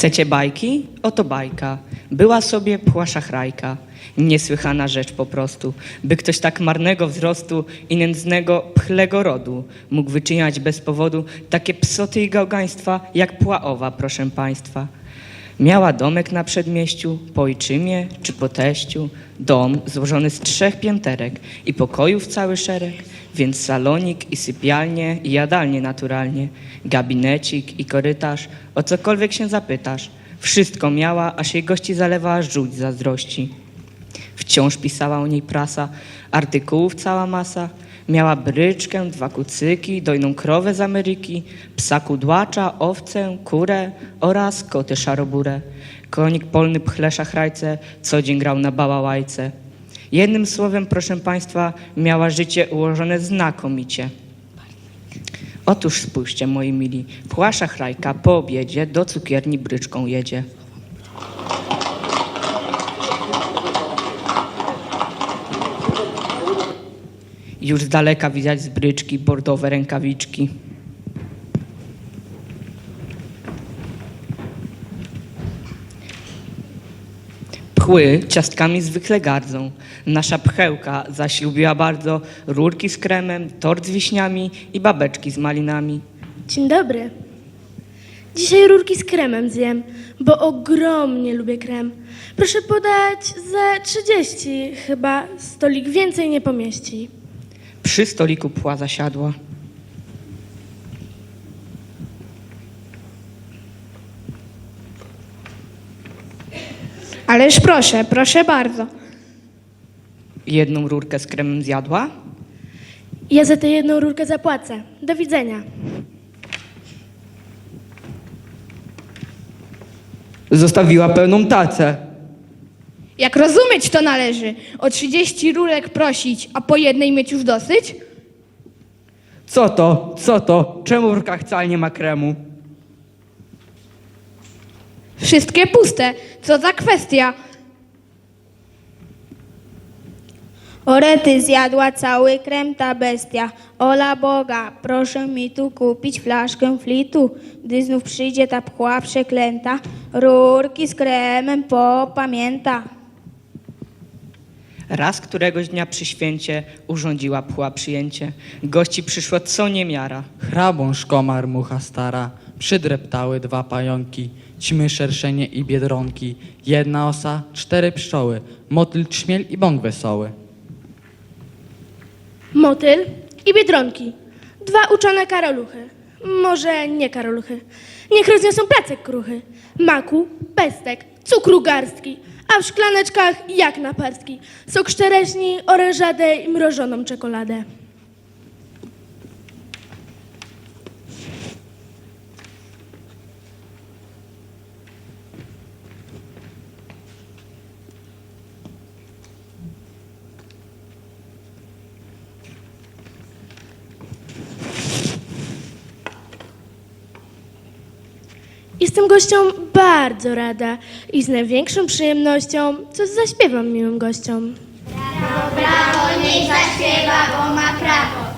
Chcecie bajki? Oto bajka. Była sobie pła szachrajka. Niesłychana rzecz po prostu, by ktoś tak marnego wzrostu i nędznego pchlego rodu mógł wyczyniać bez powodu takie psoty i gałgaństwa jak pła owa, proszę państwa. Miała domek na przedmieściu, po ojczymie czy po teściu, dom złożony z trzech pięterek i pokojów cały szereg, więc salonik i sypialnie i jadalnie naturalnie, gabinecik i korytarz, o cokolwiek się zapytasz. Wszystko miała, aż jej gości zalewała żółć zazdrości. Wciąż pisała o niej prasa, artykułów cała masa. Miała bryczkę, dwa kucyki, dojną krowę z Ameryki, psa kudłacza, owcę, kurę oraz koty szaroburę. Konik polny pchle szachrajce, co dzień grał na bałałajce. Jednym słowem, proszę Państwa, miała życie ułożone znakomicie. Otóż spójrzcie, moi mili, pła szachrajka po obiedzie do cukierni bryczką jedzie. Już z daleka widać z bryczki bordowe rękawiczki. Pchły ciastkami zwykle gardzą. Nasza pchełka zaś lubiła bardzo rurki z kremem, tort z wiśniami i babeczki z malinami. Dzień dobry. Dzisiaj rurki z kremem zjem, bo ogromnie lubię krem. Proszę podać za 30, chyba stolik więcej nie pomieści. Przy stoliku pła zasiadła. Ależ proszę, proszę bardzo. Jedną rurkę z kremem zjadła, Ja za tę jedną rurkę zapłacę. Do widzenia. Zostawiła pełną tacę. Jak rozumieć to należy? O 30 rurek prosić, a po jednej mieć już dosyć? Co to? Co to? Czemu w rurkach wcale nie ma kremu? Wszystkie puste. Co za kwestia? Orety zjadła cały krem ta bestia. Ola Boga, proszę mi tu kupić flaszkę flitu, gdy znów przyjdzie ta pchła przeklęta, rurki z kremem popamięta. Raz któregoś dnia przy święcie urządziła pła przyjęcie. Gości przyszło co niemiara. Hrabąż komar mucha stara, przydreptały dwa pająki, ćmy szerszenie i biedronki, jedna osa, cztery pszczoły, motyl, trzmiel i bąk wesoły. Motyl i biedronki. Dwa uczone karoluchy. Może nie karoluchy. Niech rozniosą placek kruchy. Maku, pestek, cukru garstki, a w szklaneczkach jak na parski. Sok szczereśni, orężadę i mrożoną czekoladę. Jestem gościom bardzo rada i z największą przyjemnością coś zaśpiewam miłym gościom. Brawo, niech zaśpiewa, bo ma prawo.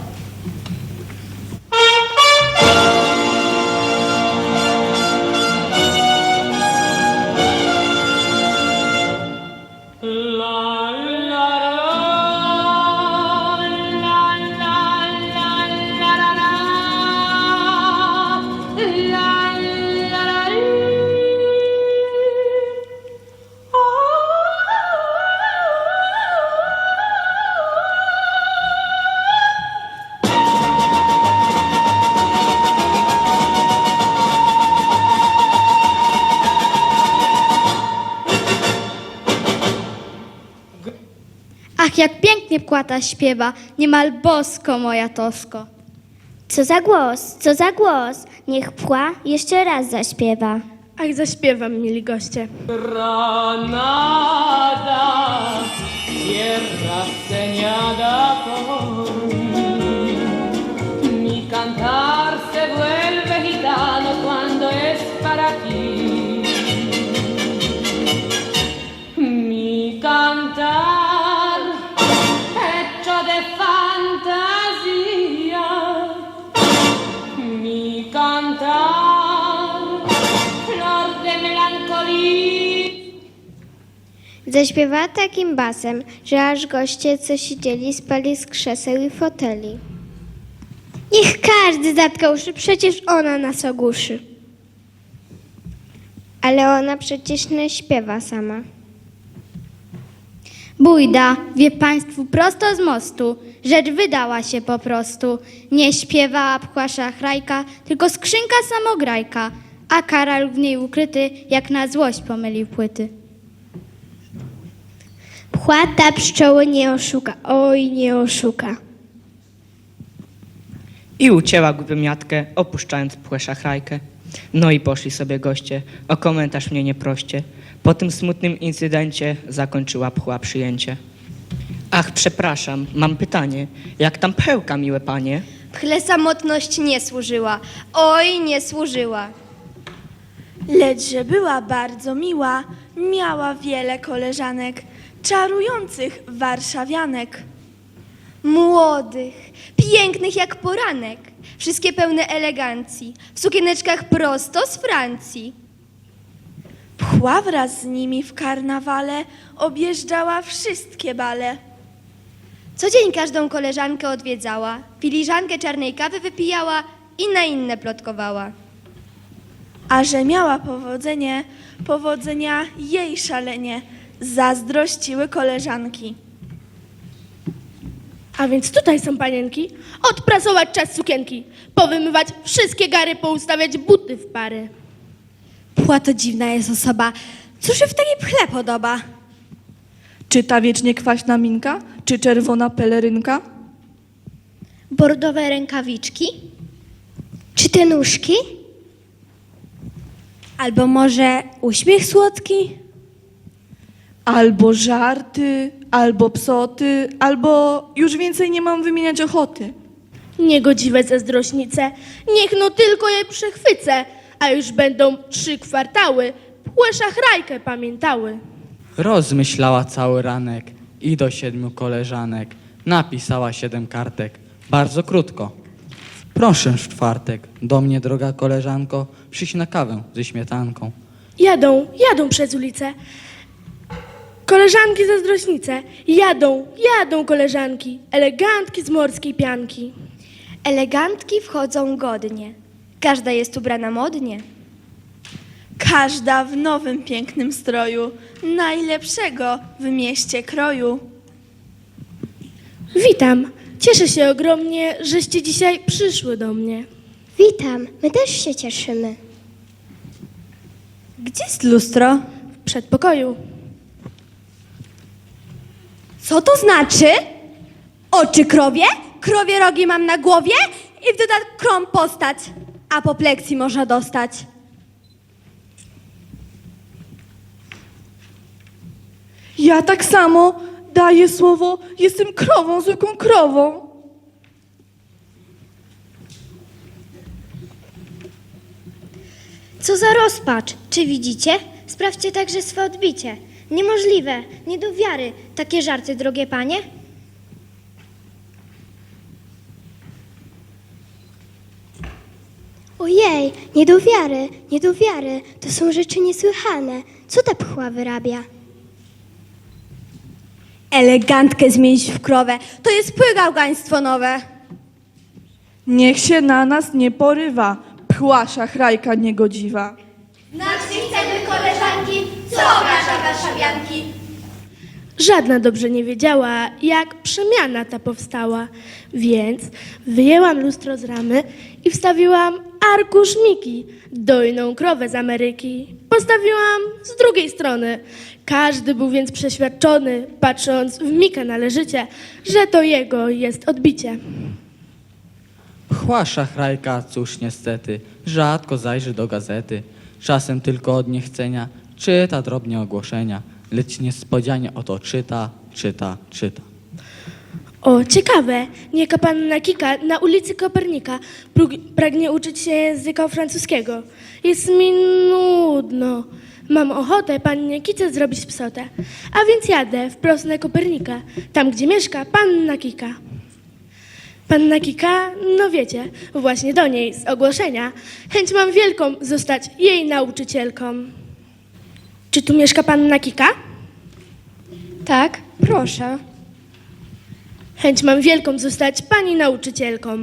Pięknie płata śpiewa, niemal bosko moja Tosko. Co za głos, co za głos. Niech pła jeszcze raz zaśpiewa. Ach, zaśpiewam, mili goście. Granada, tierra señada. Mi cantar se vuelve gitano cuando es para ti. Zaśpiewała takim basem, że aż goście, co siedzieli, spali z krzeseł i foteli. Niech każdy zatkał uszy, przecież ona nas ogłuszy. Ale ona przecież nie śpiewa sama. Bójda, wie państwu, prosto z mostu. Rzecz wydała się po prostu. Nie śpiewała pchła szachrajka, tylko skrzynka samograjka. A Karol w niej ukryty, jak na złość pomylił płyty. Płata pszczoły nie oszuka, oj nie oszuka. I ucięła wymiatkę, opuszczając pchłę szachrajkę. No i poszli sobie goście, o komentarz mnie nie proście. Po tym smutnym incydencie zakończyła pchła przyjęcie. Ach, przepraszam, mam pytanie. Jak tam pełka, miłe panie? Pchle samotność nie służyła, oj nie służyła. Lecz że była bardzo miła, miała wiele koleżanek, czarujących warszawianek. Młodych, pięknych jak poranek, wszystkie pełne elegancji, w sukieneczkach prosto z Francji. Pchła wraz z nimi w karnawale objeżdżała wszystkie bale. Co dzień każdą koleżankę odwiedzała, filiżankę czarnej kawy wypijała i na inne plotkowała. A że miała powodzenie, powodzenia jej szalenie zazdrościły koleżanki. A więc tutaj są panienki, odprasować czas sukienki, powymywać wszystkie gary, poustawiać buty w pary. Pła to dziwna jest osoba. Co się w takiej pchle podoba? Czy ta wiecznie kwaśna minka, czy czerwona pelerynka? Bordowe rękawiczki? Czy te nóżki? Albo może uśmiech słodki? Albo żarty, albo psoty, albo już więcej nie mam wymieniać ochoty. Niegodziwe zazdrośnice, niech no tylko je przechwycę, a już będą trzy kwartały, płę szachrajkę pamiętały. Rozmyślała cały ranek i do siedmiu koleżanek napisała siedem kartek. Bardzo krótko. Proszę w czwartek do mnie, droga koleżanko, przyjść na kawę ze śmietanką. Jadą, jadą przez ulicę. Koleżanki zazdrośnice, jadą, jadą koleżanki, elegantki z morskiej pianki. Elegantki wchodzą godnie. Każda jest ubrana modnie. Każda w nowym pięknym stroju, najlepszego w mieście kroju. Witam, cieszę się ogromnie, żeście dzisiaj przyszły do mnie. Witam, my też się cieszymy. Gdzie jest lustro? W przedpokoju. Co to znaczy? Oczy krowie? Krowie rogi mam na głowie i w dodatku krom postać. Apopleksji można dostać. Ja tak samo daję słowo, jestem krową, zwykłą krową. Co za rozpacz, czy widzicie? Sprawdźcie także swe odbicie. Niemożliwe, nie do wiary, takie żarty, drogie panie. Ojej, nie do wiary, nie do wiary, to są rzeczy niesłychane. Co ta pchła wyrabia? Elegantkę zmienić w krowę. To jest płygałgaństwo nowe. Niech się na nas nie porywa, pchła szachrajka niegodziwa. Znacznie chcemy koleżanki, warszawianki? Żadna dobrze nie wiedziała, jak przemiana ta powstała, więc wyjęłam lustro z ramy i wstawiłam arkusz Miki, dojną krowę z Ameryki. Postawiłam z drugiej strony. Każdy był więc przeświadczony, patrząc w Mikę należycie, że to jego jest odbicie. Pchła szachrajka, cóż niestety, rzadko zajrzy do gazety. Czasem tylko od niechcenia czyta drobnie ogłoszenia, lecz niespodzianie oto czyta, czyta, czyta. O, ciekawe, niejaka panna Kika na ulicy Kopernika pragnie uczyć się języka francuskiego. Jest mi nudno. Mam ochotę pannie Kice zrobić psotę. A więc jadę wprost na Kopernika, tam gdzie mieszka panna Kika. Panna Kika, no wiecie, właśnie do niej z ogłoszenia. Chęć mam wielką zostać jej nauczycielką. Czy tu mieszka panna Kika? Tak, proszę. Chęć mam wielką zostać pani nauczycielką.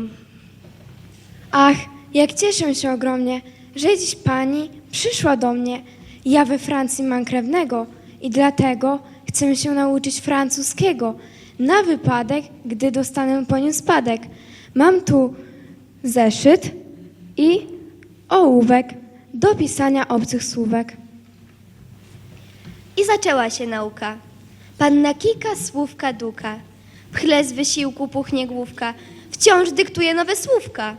Ach, jak cieszę się ogromnie, że dziś pani przyszła do mnie. Ja we Francji mam krewnego i dlatego chcę się nauczyć francuskiego. Na wypadek, gdy dostanę po nim spadek. Mam tu zeszyt i ołówek do pisania obcych słówek. I zaczęła się nauka. Panna Kika słówka duka. W chle z wysiłku puchnie główka. Wciąż dyktuje nowe słówka.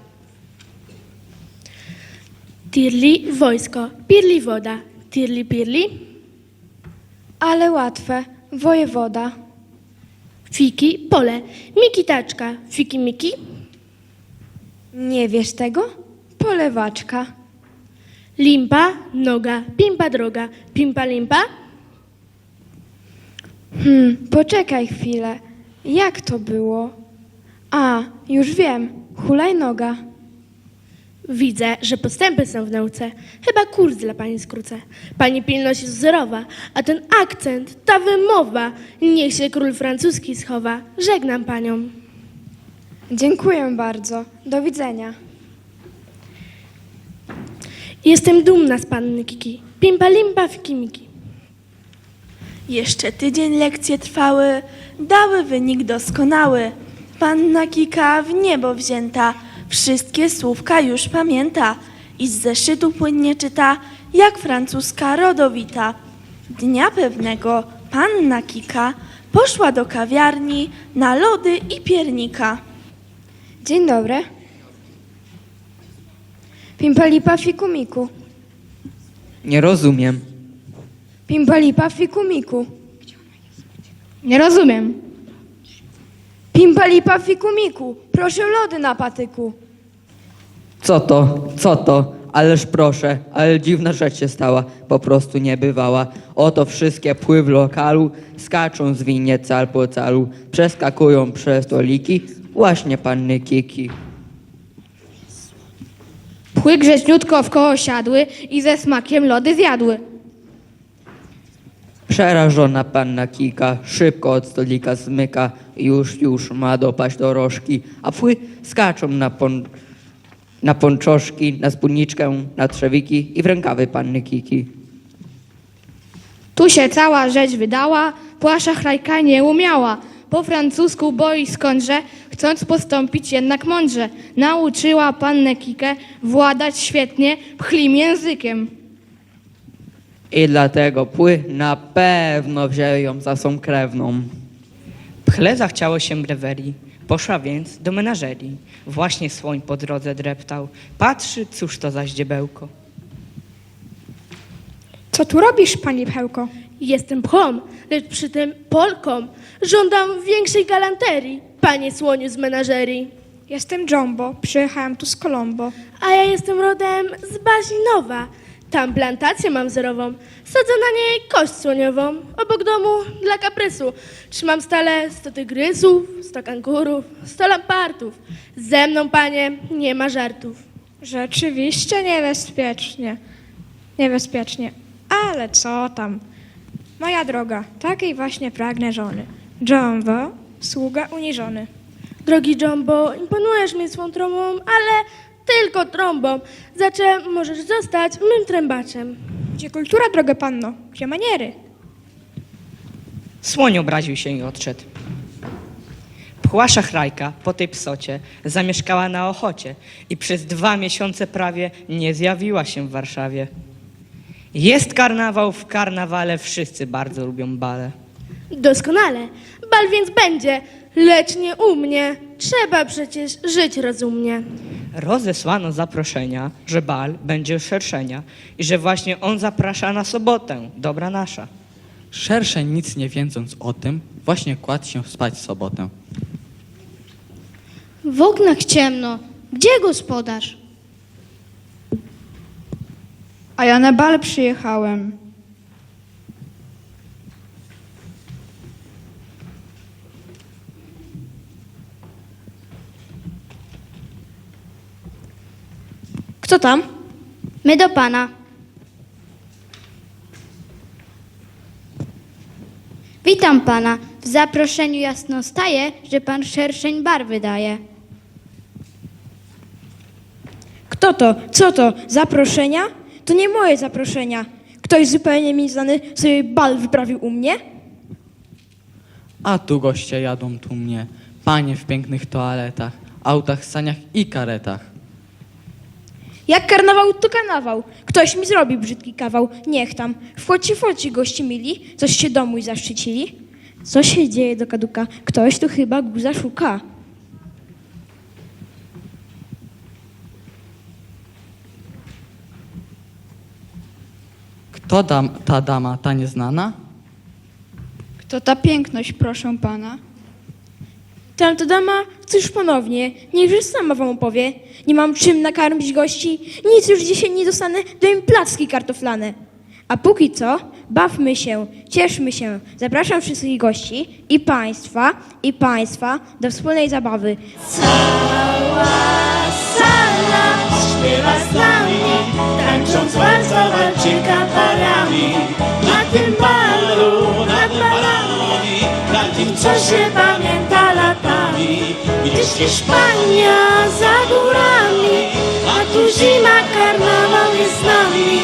Tirli wojsko, pirli woda. Tirli pirli, Ale łatwe, wojewoda. fiki pole. Miki taczka, fiki miki. Nie wiesz tego? Polewaczka. Limpa, noga, pimpa droga. Pimpa limpa. Hmm, poczekaj chwilę. Jak to było? A, już wiem. Hulajnoga. Widzę, że postępy są w nauce. Chyba kurs dla pani skrócę. Pani pilność jest wzorowa, a ten akcent, ta wymowa, niech się król francuski schowa. Żegnam panią. Dziękuję bardzo. Do widzenia. Jestem dumna z panny Kiki. Pimpa limpa fiki miki. Jeszcze tydzień lekcje trwały, dały wynik doskonały. Panna Kika w niebo wzięta, wszystkie słówka już pamięta i z zeszytu płynnie czyta, jak francuska rodowita. Dnia pewnego panna Kika poszła do kawiarni na lody i piernika. Dzień dobry. Pimpalipa fikumiku. Nie rozumiem. Pimpalipa fikumiku. Nie rozumiem. Pimpalipa fikumiku. Proszę lody na patyku. Co to? Co to? Ależ proszę, ale dziwna rzecz się stała, po prostu nie bywała. Oto wszystkie pły w lokalu, skaczą zwinnie cal po calu, przeskakują przez stoliki, właśnie panny Kiki. Pły grześniutko w koło siadły i ze smakiem lody zjadły. Przerażona panna Kika szybko od stolika zmyka, już, już ma dopaść do rożki, a pły skaczą na, pon, na ponczoszki, na spódniczkę, na trzewiki i w rękawy panny Kiki. Tu się cała rzecz wydała, płasza chrajka nie umiała. Po francusku boi skądże, chcąc postąpić jednak mądrze. Nauczyła pannę Kikę władać świetnie pchlim językiem. I dlatego pły na pewno wzięły ją za swą krewną. Pchle zachciało się brewerii. Poszła więc do menażerii. Właśnie słoń po drodze dreptał. Patrzy, cóż to za ździebełko. Co tu robisz, pani Pełko? Jestem pchą, lecz przy tym Polką. Żądam większej galanterii, panie słoniu z menażerii. Jestem Jumbo, przyjechałem tu z Colombo. A ja jestem rodem z Bazinowa. Tam plantację mam zerową. Sadzę na niej kość słoniową. Obok domu dla kaprysu. Trzymam stale sto tygrysów, sto kangurów, sto lampartów. Ze mną, panie, nie ma żartów. Rzeczywiście niebezpiecznie. Niebezpiecznie. Ale co tam? Moja droga, takiej właśnie pragnę żony. Jumbo, sługa uniżony. Drogi Jumbo, imponujesz mi swą trąbą, ale tylko trąbą. Zaczę możesz zostać mym trębaczem. Gdzie kultura, droga panno? Gdzie maniery? Słoń obraził się i odszedł. Pchła szachrajka po tej psocie, zamieszkała na Ochocie i przez dwa miesiące prawie nie zjawiła się w Warszawie. Jest karnawał, w karnawale wszyscy bardzo lubią bale. Doskonale. Bal więc będzie, lecz nie u mnie. Trzeba przecież żyć rozumnie. Rozesłano zaproszenia, że bal będzie szerszenia i że właśnie on zaprasza na sobotę, dobra nasza. Szerszeń nic nie wiedząc o tym, właśnie kładł się spać w sobotę. W oknach ciemno. Gdzie gospodarz? A ja na bal przyjechałem. Kto tam? My do pana. Witam pana. W zaproszeniu jasno staje, że pan szerszeń barwy daje. Kto to? Co to? Zaproszenia? To nie moje zaproszenia. Ktoś zupełnie mi znany sobie bal wyprawił u mnie? A tu goście jadą tłumnie, panie w pięknych toaletach, autach, saniach i karetach. Jak karnawał, to karnawał. Ktoś mi zrobi brzydki kawał. Niech tam. Wchodźcie, wchodźcie, gości mili. Coś się do mój zaszczycili. Co się dzieje do kaduka? Ktoś tu chyba guza szuka. Kto dam, ta dama, ta nieznana? Kto ta piękność, proszę pana? Tamta dama już ponownie. Niechże sama wam opowie. Nie mam czym nakarmić gości. Nic już dzisiaj nie dostanę. Daj mi placki kartoflane. A póki co, bawmy się, cieszmy się. Zapraszam wszystkich gości i państwa, i państwa do wspólnej zabawy. Śpiewa z nami, tańcząc walca walczyka. Na tym balu, nad balami, na tym, co się pamięta latami. Gdzieś Hiszpania za górami, a tu zima, karnawał jest z nami.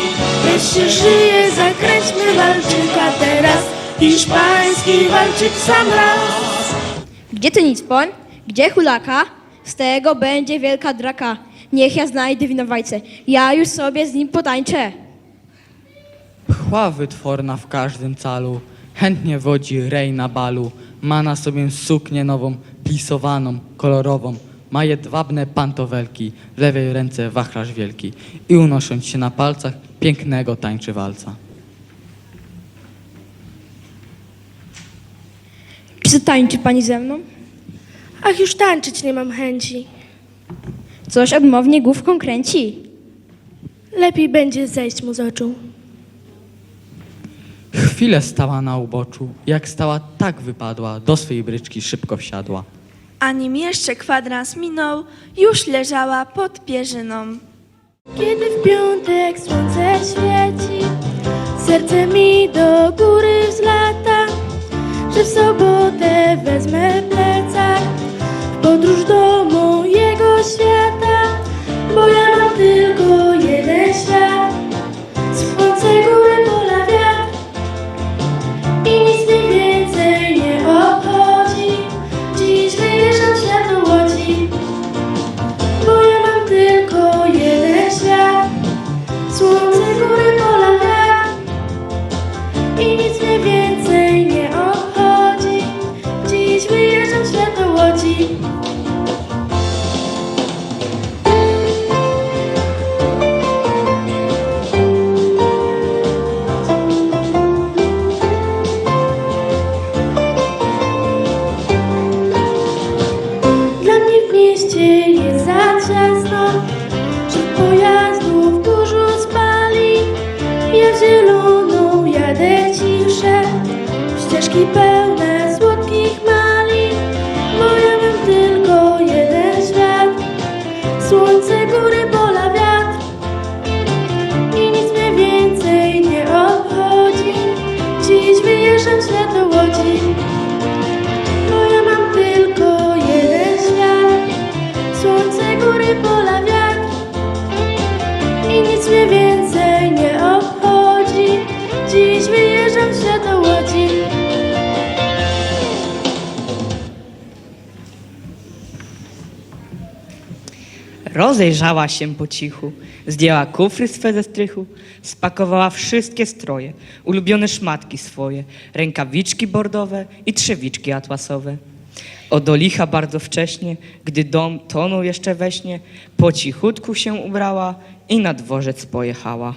Jeszcze żyje, zakręćmy walczyka teraz. Hiszpański walczyk sam raz. Gdzie ty nic poń? Gdzie hulaka? Z tego będzie wielka draka. Niech ja znajdę winowajcę. Ja już sobie z nim potańczę. Pchła wytworna w każdym calu, chętnie wodzi rej na balu, ma na sobie suknię nową, plisowaną, kolorową, ma jedwabne pantowelki, w lewej ręce wachlarz wielki i unosząc się na palcach, pięknego tańczy walca. Czy zatańczy pani ze mną? Ach, już tańczyć nie mam chęci. Coś odmownie główką kręci. Lepiej będzie zejść mu z oczu. Chwilę stała na uboczu, jak stała, tak wypadła, do swej bryczki szybko wsiadła. A nim jeszcze kwadrans minął, już leżała pod pierzyną. Kiedy w piątek słońce świeci, serce mi do Rozejrzała się po cichu, zdjęła kufry swe ze strychu, spakowała wszystkie stroje, ulubione szmatki swoje, rękawiczki bordowe i trzewiczki atłasowe. Od licha bardzo wcześnie, gdy dom tonął jeszcze we śnie, po cichutku się ubrała i na dworzec pojechała.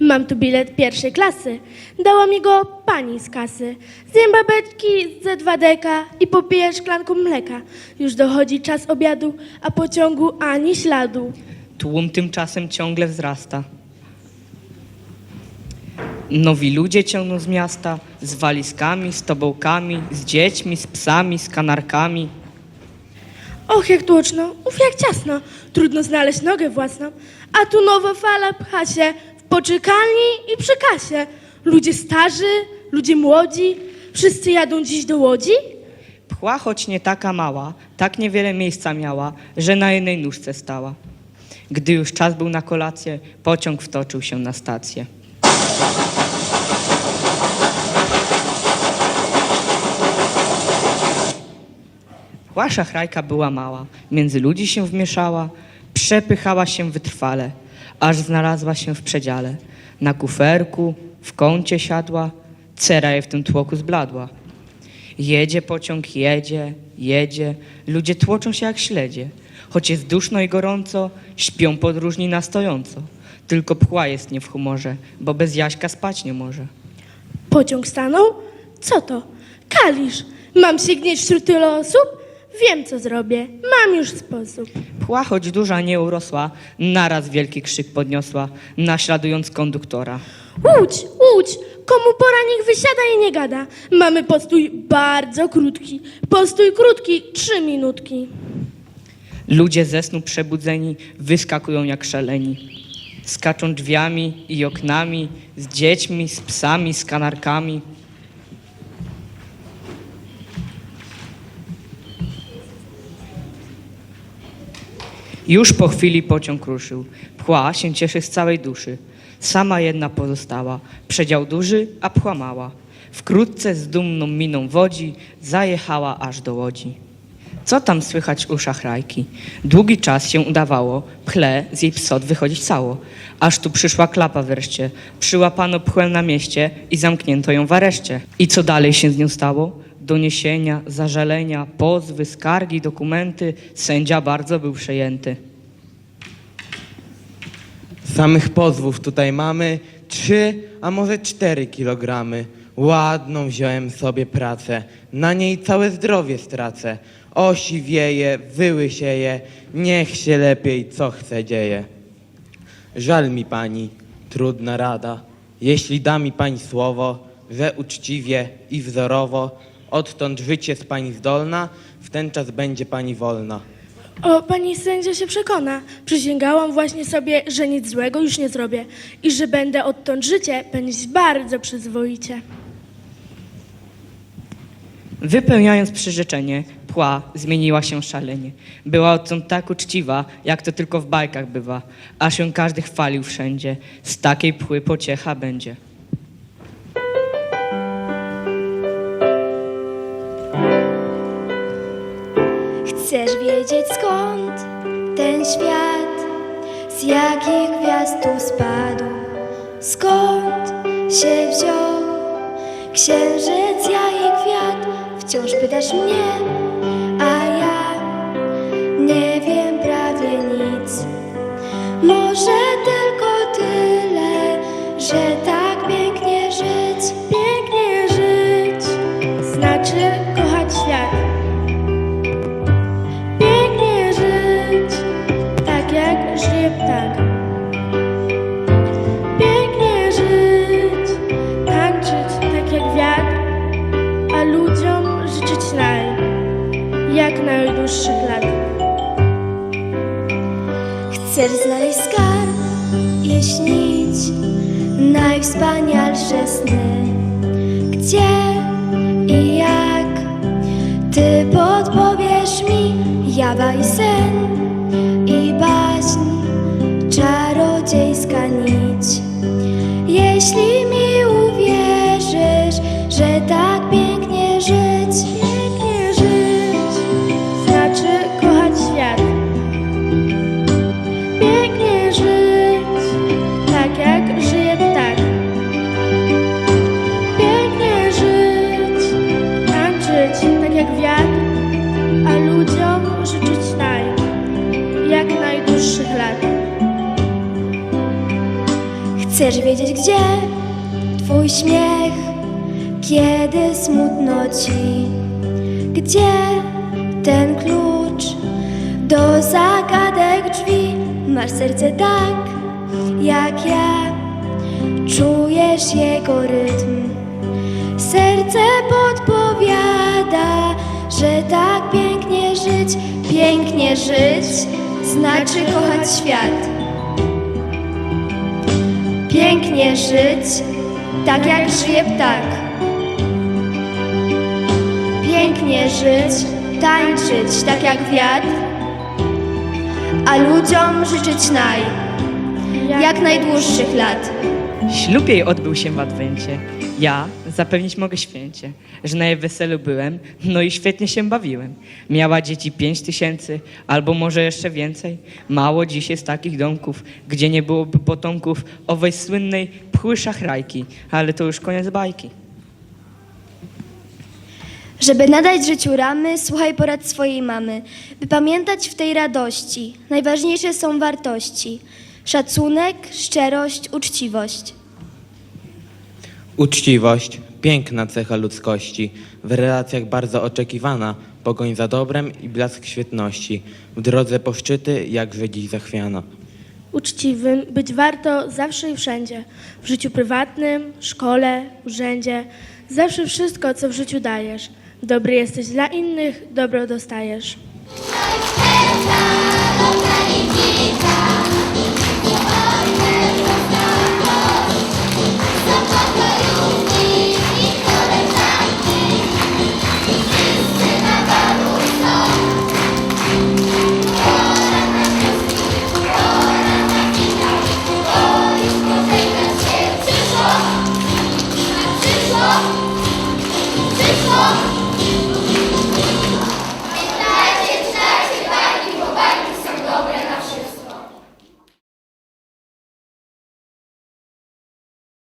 Mam tu bilet pierwszej klasy. Dała mi go pani z kasy. Zjem babeczki ze dwa deka i popiję szklanką mleka. Już dochodzi czas obiadu, a pociągu ani śladu. Tłum tymczasem ciągle wzrasta. Nowi ludzie ciągną z miasta, z walizkami, z tobołkami, z dziećmi, z psami, z kanarkami. Och, jak tłoczno, uf, jak ciasno. Trudno znaleźć nogę własną. A tu nowa fala pcha się poczekalni i przy kasie. Ludzie starzy, ludzie młodzi, Wszyscy jadą dziś do Łodzi? Pchła, choć nie taka mała, tak niewiele miejsca miała, że na jednej nóżce stała. Gdy już czas był na kolację, pociąg wtoczył się na stację. Pchła szachrajka była mała, między ludzi się wmieszała, przepychała się wytrwale, aż znalazła się w przedziale. Na kuferku, w kącie siadła, cera jej w tym tłoku zbladła. Jedzie pociąg, jedzie, jedzie, ludzie tłoczą się jak śledzie. Choć jest duszno i gorąco, śpią podróżni na stojąco. Tylko pchła jest nie w humorze, bo bez Jaśka spać nie może. Pociąg stanął? Co to? Kalisz. Mam się gnieść wśród tylu osób? Wiem, co zrobię. Mam już sposób. Pchła, choć duża nie urosła, naraz wielki krzyk podniosła, naśladując konduktora. Łódź, łódź! Komu pora, niech wysiada i nie gada. Mamy postój bardzo krótki. Postój krótki, trzy minutki. Ludzie ze snu przebudzeni wyskakują jak szaleni. Skaczą drzwiami i oknami, z dziećmi, z psami, z kanarkami. Już po chwili pociąg ruszył. Pchła się cieszy z całej duszy. Sama jedna pozostała. Przedział duży, a pchła mała. Wkrótce z dumną miną wodzi zajechała aż do łodzi. Co tam słychać u szachrajki? Długi czas się udawało, pchle z jej psot wychodzić cało. Aż tu przyszła klapa wreszcie. Przyłapano pchłę na mieście i zamknięto ją w areszcie. I co dalej się z nią stało? Doniesienia, zażalenia, pozwy, skargi, dokumenty. Sędzia bardzo był przejęty. Samych pozwów tutaj mamy trzy, a może cztery kilogramy. Ładną wziąłem sobie pracę, na niej całe zdrowie stracę. Osiwieje, wyłysieje, niech się lepiej co chce dzieje. Żal mi pani, trudna rada, jeśli da mi pani słowo, że uczciwie i wzorowo, odtąd życie jest pani zdolna, w ten czas będzie pani wolna. O, pani sędzia się przekona. Przysięgałam właśnie sobie, że nic złego już nie zrobię i że będę odtąd życie pędzić bardzo przyzwoicie. Wypełniając przyrzeczenie, pła zmieniła się szalenie. Była odtąd tak uczciwa, jak to tylko w bajkach bywa, aż ją każdy chwalił wszędzie. Z takiej pły pociecha będzie. Chcesz wiedzieć skąd ten świat, z jakich gwiazd tu spadł, skąd się wziął księżyc, ja i kwiat. Wciąż pytasz mnie, a ja nie wiem prawie nic. Może tylko jak najdłuższych lat. Chcesz znaleźć skarb i śnić najwspanialsze sny. Gdzie i jak ty podpowiesz mi jawa i serce tak jak ja, czujesz jego rytm. Serce podpowiada, że tak pięknie żyć, pięknie żyć, znaczy kochać świat. Pięknie żyć, tak jak żyje ptak. pięknie żyć, tańczyć tak jak wiatr, a ludziom życzyć naj, jak najdłuższych lat. Ślub jej odbył się w Adwencie. Ja zapewnić mogę święcie, że na jej weselu byłem, no i świetnie się bawiłem. Miała dzieci pięć tysięcy, albo może jeszcze więcej. Mało dziś jest takich domków, gdzie nie byłoby potomków owej słynnej pchły szachrajki, ale to już koniec bajki. Żeby nadać życiu ramy, słuchaj porad swojej mamy, by pamiętać w tej radości. Najważniejsze są wartości. Szacunek, szczerość, uczciwość. Uczciwość, piękna cecha ludzkości, w relacjach bardzo oczekiwana, pogoń za dobrem i blask świetności, w drodze po szczyty, jakże dziś zachwiana. Uczciwym być warto zawsze i wszędzie. W życiu prywatnym, szkole, urzędzie. Zawsze wszystko, co w życiu dajesz. Dobry jesteś dla innych, dobro dostajesz.